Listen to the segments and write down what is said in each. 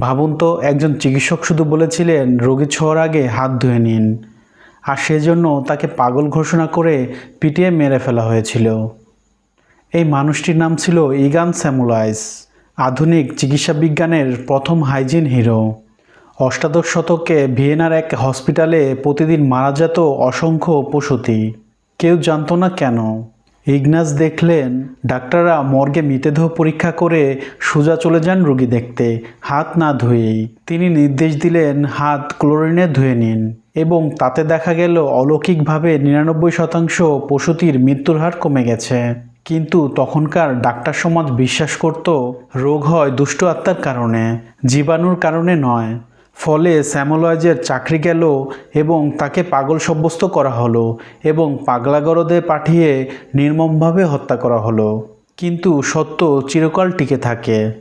ভাবুন তো, একজন চিকিৎসক শুধু বলেছিলেন, রোগী ছোঁয়ার আগে হাত ধুয়ে নিন। আর সেজন্য তাকে পাগল ঘোষণা করে পিটিয়ে মেরে ফেলা হয়েছিল। এই মানুষটির নাম ছিল ইগান স্যামুলাইস, আধুনিক চিকিৎসা বিজ্ঞানের প্রথম হাইজিন হিরো। অষ্টাদশ শতকে ভিয়েনার এক হসপিটালে প্রতিদিন মারা যেত অসংখ্য প্রসূতি। কেউ জানতো না কেন ইগনাস দেখলেন, ডাক্তাররা মর্গে মৃতদেহ পরীক্ষা করে সোজা চলে যান রোগী দেখতে, হাত না ধুয়েই। তিনি নির্দেশ দিলেন, হাত ক্লোরিনে ধুয়ে নিন এবং তাতে দেখা গেল অলৌকিকভাবে নিরানব্বই শতাংশ প্রসূতির মৃত্যুর হার কমে গেছে। কিন্তু তখনকার ডাক্তার সমাজ বিশ্বাস করত, রোগ হয় দুষ্ট আত্মার কারণে, জীবাণুর কারণে নয়। ফলে স্যামোলয়েজের চাকরি গেল এবং তাকে পাগল সাব্যস্ত করা হলো এবং পাগলাগরদে পাঠিয়ে নির্মমভাবে হত্যা করা হলো। কিন্তু সত্য চিরকাল টিকে থাকে।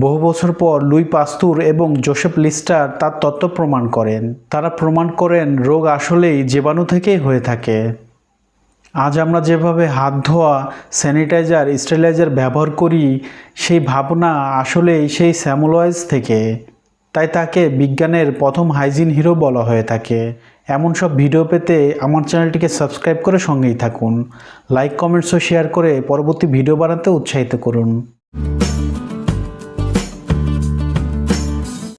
বহু বছর পর লুই পাস্তুর এবং জোসেফ লিস্টার তার তত্ত্ব প্রমাণ করেন। তারা প্রমাণ করেন রোগ আসলেই জীবাণু থেকেই হয়ে থাকে। আজ আমরা যেভাবে হাত ধোয়া, স্যানিটাইজার, স্টেরিলাইজার ব্যবহার করি, সেই ভাবনা আসলেই সেই স্যামোলয়েজ থেকে। তাই তাকে বিজ্ঞানের প্রথম হাইজিন হিরো বলা হয়ে থাকে। এমন সব ভিডিও পেতে আমার চ্যানেলটিকে সাবস্ক্রাইব করে সঙ্গেই থাকুন। লাইক, কমেন্টস ও শেয়ার করে পরবর্তী ভিডিও বানাতে উৎসাহিত করুন।